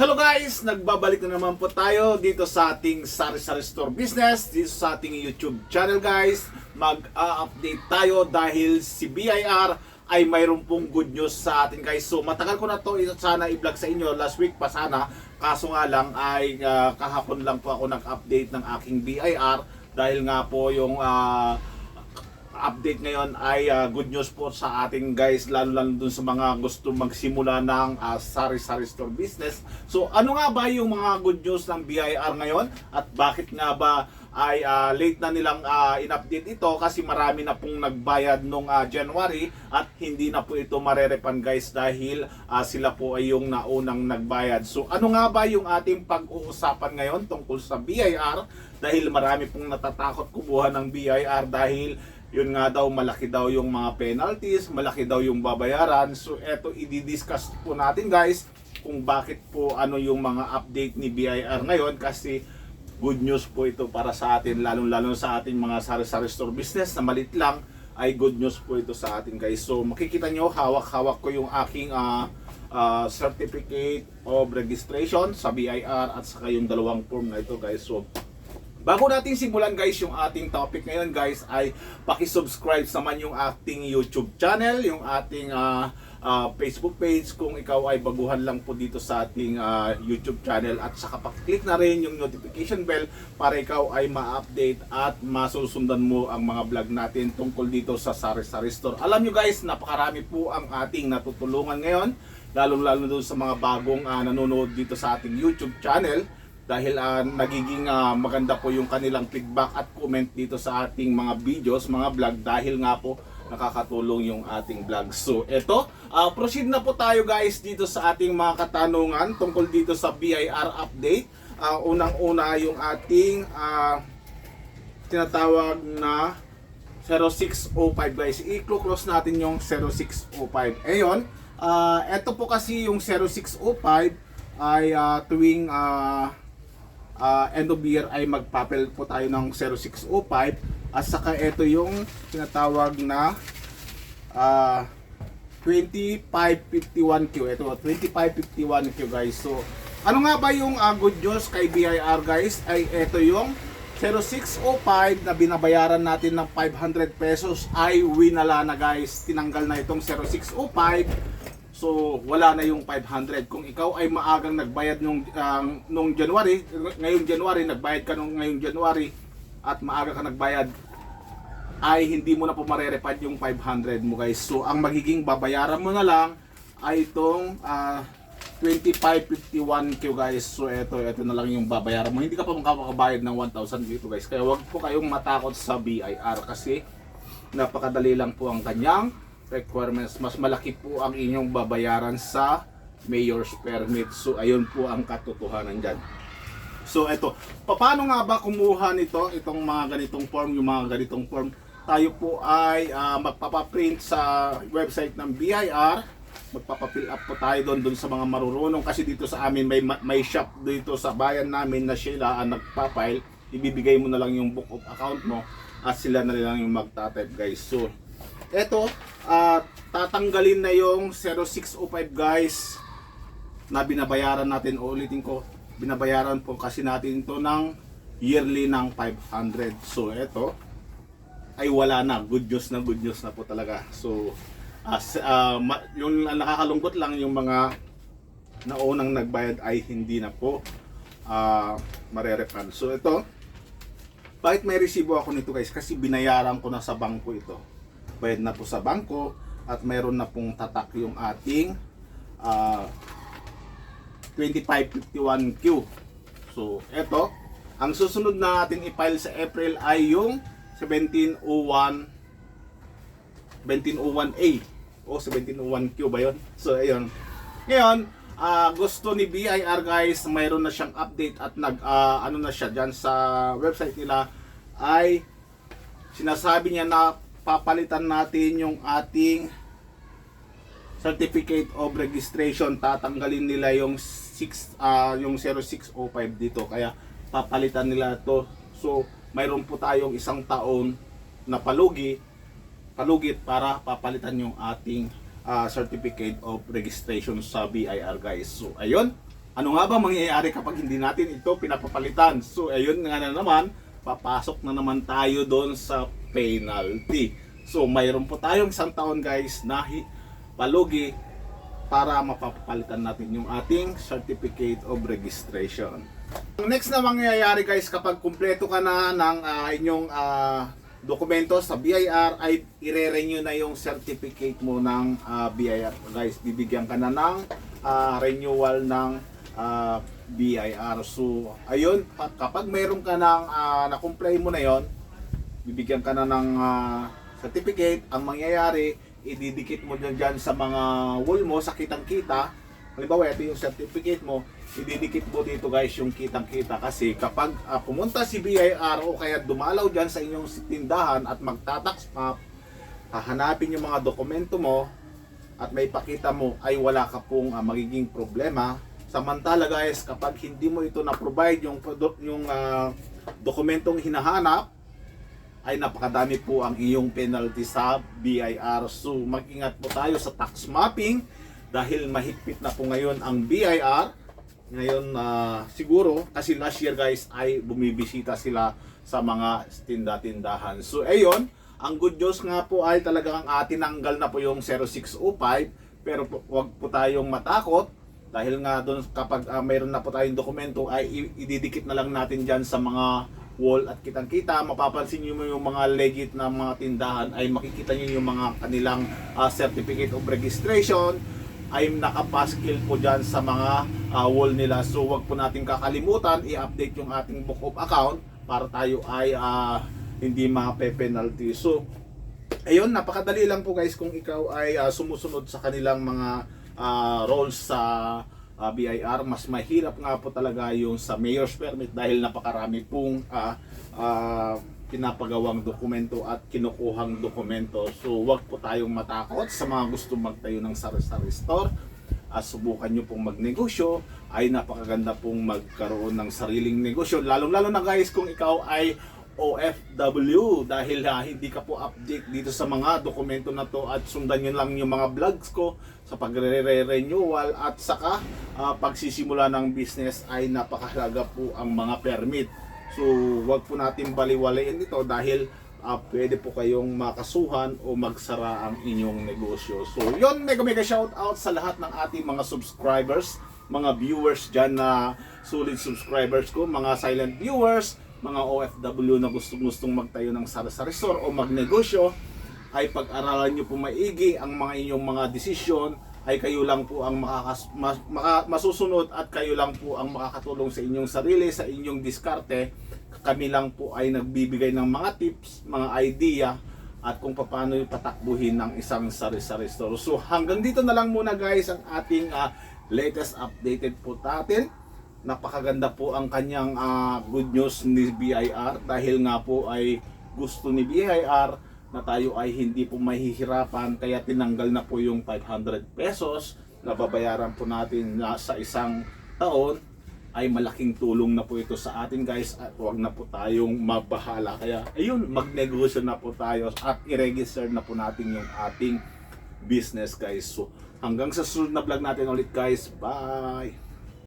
Hello guys! Nagbabalik na naman po tayo dito sa ating Sari Sari Store Business, dito sa ating YouTube channel guys. Mag-update tayo dahil si BIR ay mayroon pong good news sa atin guys. So matagal ko na to sana i-vlog sa inyo last week pa sana. Kaso nga lang ay ah, kahapon lang po ako nag-update ng aking BIR dahil nga po yung ah, update ngayon ay uh, good news po sa ating guys lalo lalo dun sa mga gusto magsimula ng uh, sari-sari store business. So ano nga ba yung mga good news ng BIR ngayon at bakit nga ba ay uh, late na nilang uh, in-update ito kasi marami na pong nagbayad nung uh, January at hindi na po ito marerepan guys dahil uh, sila po ay yung naunang nagbayad. So ano nga ba yung ating pag-uusapan ngayon tungkol sa BIR dahil marami pong natatakot kumuha ng BIR dahil yun nga daw malaki daw yung mga penalties, malaki daw yung babayaran. So eto i-discuss po natin guys kung bakit po ano yung mga update ni BIR ngayon kasi good news po ito para sa atin lalong-lalo sa ating mga sari-sari store business na malit lang ay good news po ito sa atin guys. So makikita nyo hawak-hawak ko yung aking ah, ah, certificate of registration sa BIR at saka yung dalawang form na ito guys. So Bago natin simulan guys yung ating topic ngayon guys ay paki-subscribe naman yung ating YouTube channel, yung ating ah, ah, Facebook page kung ikaw ay baguhan lang po dito sa ating ah, YouTube channel at saka pa-click na rin yung notification bell para ikaw ay ma-update at masusundan mo ang mga vlog natin tungkol dito sa Sari Sari Store. Alam nyo guys, napakarami po ang ating natutulungan ngayon lalong-lalo doon sa mga bagong ah, nanonood dito sa ating YouTube channel dahil ah, nagiging ah, maganda po yung kanilang feedback at comment dito sa ating mga videos, mga vlog dahil nga po nakakatulong yung ating vlog. So, eto, ah, proceed na po tayo guys dito sa ating mga katanungan tungkol dito sa BIR update. Ah, unang-una yung ating ah, tinatawag na 0605 guys. I-close natin yung 0605. Ayun, ah, eto po kasi yung 0605 ay ah, tuwing ah, ah, end of year ay magpapel po tayo ng 0605 at saka ito yung tinatawag na ah 2551Q. Ito 2551Q guys. So ano nga ba yung ah, good news kay BIR guys? Ay ito yung 0605 na binabayaran natin ng 500 pesos ay winala na guys. Tinanggal na itong 0605 So, wala na yung 500. Kung ikaw ay maagang nagbayad nung, ang- nung January, ngayong January, nagbayad ka nung ngayong January, at maaga ka nagbayad, ay hindi mo na po marerepad yung 500 mo guys. So, ang magiging babayaran mo na lang ay itong ah, 2551Q guys. So, ito, ito na lang yung babayaran mo. Hindi ka pa makakabayad ng 1,000 dito guys. Kaya wag po kayong matakot sa BIR kasi napakadali lang po ang kanyang requirements. Mas malaki po ang inyong babayaran sa mayor's permit. So, ayun po ang katotohanan dyan. So, eto. Paano nga ba kumuha nito, itong mga ganitong form, yung mga ganitong form? Tayo po ay ah, magpapaprint sa website ng BIR. Magpapafill up po tayo doon doon sa mga marurunong kasi dito sa amin may may shop dito sa bayan namin na sila ang nagpapile. Ibibigay mo na lang yung book of account mo at sila na lang yung magtatype guys. So, eto, ah, tatanggalin na yung 0605 guys na binabayaran natin. Ulitin ko, binabayaran po kasi natin to ng yearly ng 500. So, eto, ay wala na. Good news na good news na po talaga. So, as, ah, ma- yung nakakalungkot lang yung mga naunang nagbayad ay hindi na po ah marerefund. So, ito, bakit may resibo ako nito guys? Kasi binayaran ko na sa bangko ito. Bayad na po sa bangko at mayroon na pong tatak yung ating ah 2551Q. So, eto, ang susunod na natin i-file sa April ay yung 1701 1701A o 1701Q ba yun? So, ayun. Ngayon, ah, gusto ni BIR guys, mayroon na siyang update at nag, ah, ano na siya dyan sa website nila ay sinasabi niya na papalitan natin yung ating certificate of registration. Tatanggalin nila yung 6 ah yung 0605 dito. Kaya papalitan nila to. So mayroon po tayong isang taon na palugi palugit para papalitan yung ating ah, certificate of registration sa BIR guys. So ayun. Ano nga ba mangyayari kapag hindi natin ito pinapapalitan? So ayun nga na naman, papasok na naman tayo doon sa penalty. So mayroon po tayong isang taon guys na palugi para mapapalitan natin yung ating certificate of registration. Ang next na mangyayari guys kapag kumpleto ka na ng ah, inyong ah, dokumento sa BIR ay ire-renew na yung certificate mo ng ah, BIR. Guys, bibigyan ka na ng ah, renewal ng ah, BIR. So, ayun, pa- kapag mayroon ka ng ah, na-comply mo na yon, bibigyan ka na ng ah, certificate, ang mangyayari, ididikit mo dyan, dyan sa mga wall mo, sa kitang-kita. Halimbawa, ito yung certificate mo, ididikit mo dito guys yung kitang-kita kasi kapag ah, pumunta si BIR o kaya dumalaw dyan sa inyong tindahan at magtatax map, hahanapin yung mga dokumento mo at may pakita mo ay wala ka pong ah, magiging problema. Samantala guys, kapag hindi mo ito na-provide yung, yung ah, dokumentong hinahanap, ay napakadami po ang iyong penalty sa BIR. So mag-ingat po tayo sa tax mapping dahil mahigpit na po ngayon ang BIR. Ngayon ah, siguro kasi last year guys ay bumibisita sila sa mga tinda-tindahan. So ayun, ang good news nga po ay talagang ah, tinanggal na po yung 0605 pero po, wag po tayong matakot dahil nga doon kapag ah, mayroon na po tayong dokumento ay ididikit na lang natin diyan sa mga wall at kitang-kita mapapansin niyo yung mga legit na mga tindahan ay makikita niyo yung mga kanilang ah, certificate of registration. Ay nakapaskil po dyan sa mga ah, wall nila. So wag po natin kakalimutan i-update yung ating book of account para tayo ay ah, hindi mape-penalty. So ayun napakadali lang po guys kung ikaw ay ah, sumusunod sa kanilang mga ah, rules sa ah, BIR mas mahirap nga po talaga yung sa mayor's permit dahil napakarami pong ah, ah, pinapagawang dokumento at kinukuhang dokumento. So wag po tayong matakot sa mga gusto magtayo ng sari-sari store. At subukan nyo pong magnegosyo. Ay napakaganda pong magkaroon ng sariling negosyo. Lalong lalo na guys kung ikaw ay OFW dahil ha, hindi ka po update dito sa mga dokumento na to at sundan nyo lang yung mga vlogs ko sa pagre-renewal at saka ah, pagsisimula ng business ay napakahalaga po ang mga permit. So wag po natin baliwalain ito dahil ah, pwede po kayong makasuhan o magsara ang inyong negosyo. So yon mega mega shout out sa lahat ng ating mga subscribers mga viewers dyan na solid subscribers ko mga silent viewers mga OFW na gustong gustong magtayo ng sari-sari store o magnegosyo ay pag-aralan nyo po maigi ang mga inyong mga desisyon ay kayo lang po ang makakas, mas, maka- masusunod at kayo lang po ang makakatulong sa inyong sarili, sa inyong diskarte. Kami lang po ay nagbibigay ng mga tips, mga idea at kung paano patakbuhin ng isang sari-sari store. So hanggang dito na lang muna guys ang ating ah, latest updated po natin napakaganda po ang kanyang ah, good news ni BIR dahil nga po ay gusto ni BIR na tayo ay hindi po mahihirapan kaya tinanggal na po yung 500 pesos na babayaran po natin na sa isang taon ay malaking tulong na po ito sa atin guys at huwag na po tayong mabahala kaya ayun magnegosyo na po tayo at i-register na po natin yung ating business guys. So hanggang sa susunod na vlog natin ulit guys. Bye